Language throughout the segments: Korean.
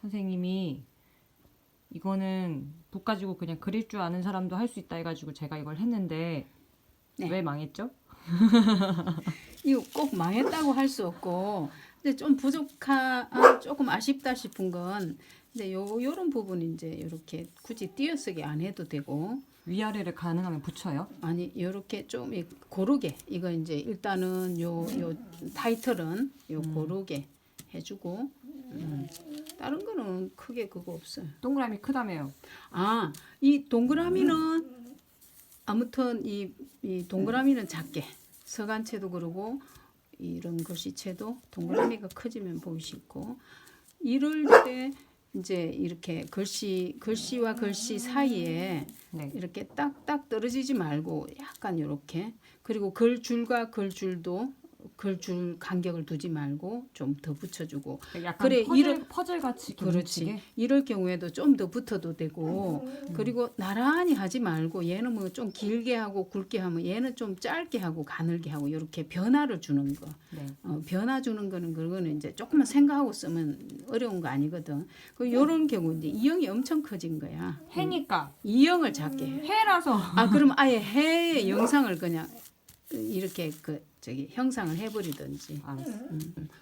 선생님이 이거는 붓 가지고 그냥 그릴 줄 아는 사람도 할 수 있다 해가지고 제가 이걸 했는데 네. 왜 망했죠? 이거 꼭 망했다고 할 수 없고 근데 좀 부족하 아, 조금 아쉽다 싶은 건 이제 요 요런 부분 이제 이렇게 굳이 띄어쓰기 안 해도 되고 위아래를 가능하면 붙여요. 아니 요렇게 좀 이- 고르게 이거 이제 일단은 요 요 타이틀은 요 고르게 해주고 음. 다른 거는 크게 그거 없어요. 동그라미 크다며요. 아, 이 동그라미는 아무튼 이, 이 동그라미는 작게 서간체도 그러고 이런 글씨체도 동그라미가 커지면 보이시고 이럴 때 이제 이렇게 글씨 글씨와 글씨 사이에 네. 이렇게 딱딱 떨어지지 말고 약간 이렇게 그리고 글 줄과 글 줄도 글줄 간격을 두지 말고 좀 더 붙여주고 약간 그래, 퍼즐, 이런- 퍼즐 같이 그렇지. 이럴 경우에도 좀 더 붙어도 되고 그리고 나란히 하지 말고 얘는 뭐 좀 길게 하고 굵게 하면 얘는 좀 짧게 하고 가늘게 하고 이렇게 변화를 주는 거. 네. 어, 변화 주는 거는 그거는 이제 조금만 생각하고 쓰면 어려운 거 아니거든. 그 요런 경우 이제 이형이 엄청 커진 거야. 해니까 이형을 작게 해. 해라서 아 그럼 아예 해 영상을 그냥 이렇게 그 저기 형상을 해버리든지. 알았어.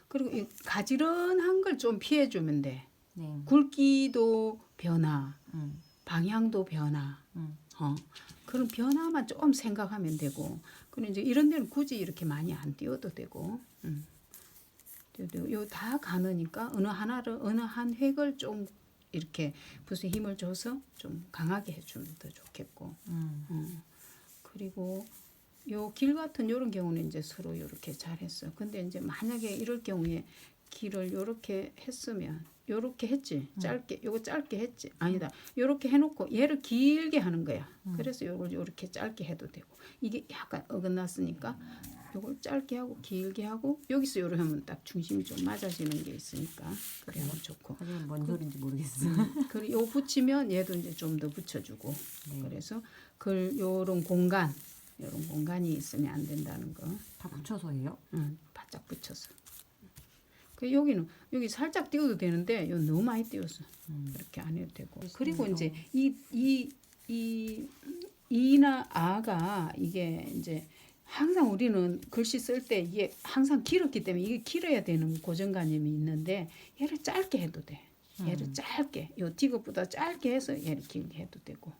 그리고 이 가지런한 걸 좀 피해주면 돼. 네. 굵기도 변화, 음. 방향도 변화. 음. 어. 그런 변화만 좀 생각하면 되고. 그리고 이제 이런 데는 굳이 이렇게 많이 안 띄워도 되고. 음. 요다 가느니까 어느 하나를 어느 한 획을 좀 이렇게 붓에 힘을 줘서 좀 강하게 해주면 더 좋겠고. 음. 어. 그리고 요 길 같은 요런 경우는 이제 서로 요렇게 잘했어. 근데 이제 만약에 이럴 경우에 길을 요렇게 했으면 요렇게 했지. 짧게 요거 짧게 했지. 아니다. 요렇게 해놓고 얘를 길게 하는 거야. 그래서 요걸 요렇게 짧게 해도 되고 이게 약간 어긋났으니까 요걸 짧게 하고 길게 하고 여기서 요렇게 하면 딱 중심이 좀 맞아지는 게 있으니까 그래 하면 좋고 뭔 소린지 모르겠어. 그리고 요 붙이면 얘도 이제 좀 더 붙여주고 네. 그래서 그 요런 공간 요런 공간이 있으면 안 된다는 거. 다 붙여서 해요? 응, 바짝 붙여서. 그 여기는 여기 살짝 띄워도 되는데 요 너무 많이 띄웠어 그렇게 안 해도 되고. 그리고 이제 이 이 이 이나 아가 이게 이제 항상 우리는 글씨 쓸 때 이게 항상 길었기 때문에 이게 길어야 되는 고정관념이 있는데 얘를 짧게 해도 돼. 얘를 짧게 요 디귿보다 짧게 해서 얘를 길게 해도 되고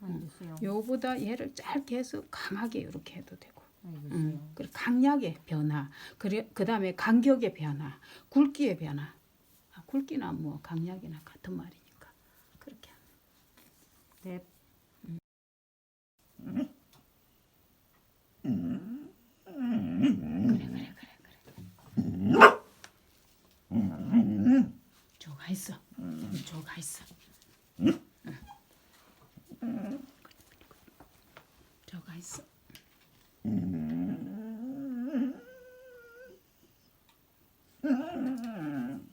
알겠어요. 요보다 얘를 짧게 해서 강하게 이렇게 해도 되고. 음, 그리고 강약의 변화 그래 그 다음에 간격의 변화 굵기의 변화 아, 굵기나 뭐 강약이나 같은 말이니까 그렇게 네. 저가 있어 저가 있어 저가 있어 한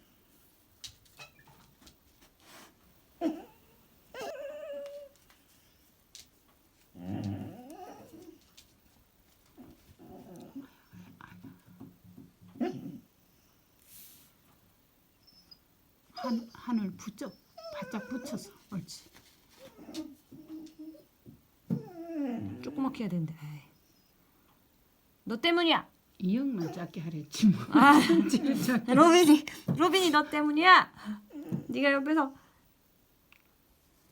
한을 붙여 바짝 붙여서 옳지 조그맣게 해야 되는데. 에이. 너 때문이야. 이형만 작게 하랬지 뭐 아, 작게 로빈이, 로빈이 너 때문이야. 네가 옆에서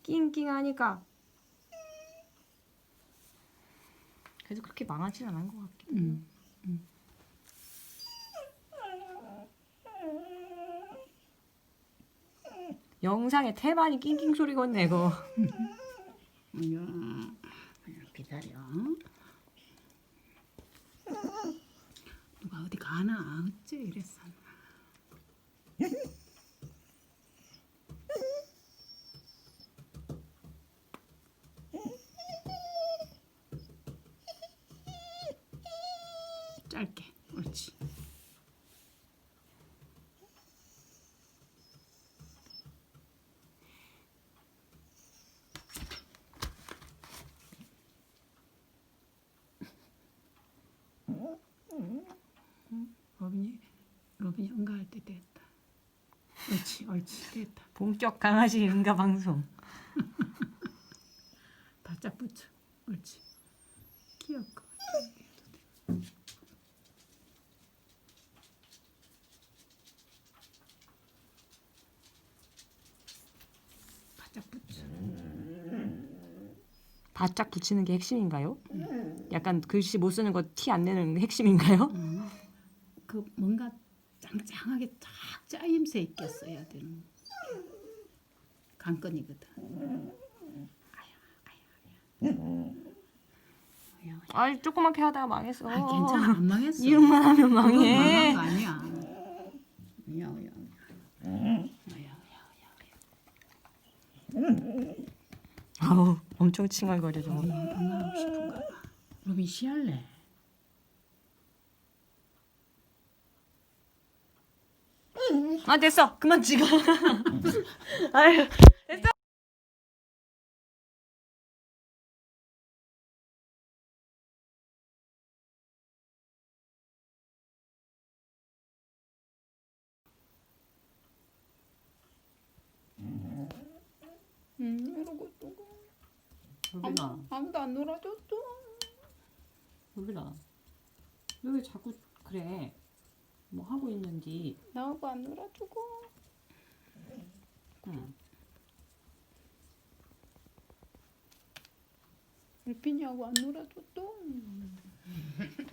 낑낑하니까. 그래도 그렇게 망하진 않은 것 같긴. 음. 영상에 태반이 낑낑 소리가 내고. 음, 기다려. 누가 어디 가나? 어째 이랬어? 짧게, 옳지. 로빈이 응가할 때 됐다. 옳지 옳지 됐다. 본격 강아지 응가 방송. 바짝 붙여. 옳지. 귀엽고. 바짝 붙여. 바짝 붙이는 게 핵심인가요? 약간 글씨 못 쓰는 거 티 안 내는 게 핵심인가요? 그 뭔가 짱짱하게 쫙 짜임새 있게 써야 되는 관건이거든. 아야, 아야, 아야. 아 조그맣게 하다가 망했어. 아, 괜찮아. 안 망했어. 이름만 하면 망해. 망한 거 아니야. 야, 야, 야. 야, 야. 아우 엄청 칭얼거려. 로빈. 로빈 시할래? 아 됐어 그만 찍어. 아유 됐어. 응, 이러고 또 로빈아, 아무도 안 놀아줬어. 너왜 자꾸 그래? 뭐 하고 있는지. 나하고 안 놀아주고. 응. 울빈이하고 안 놀아줬어.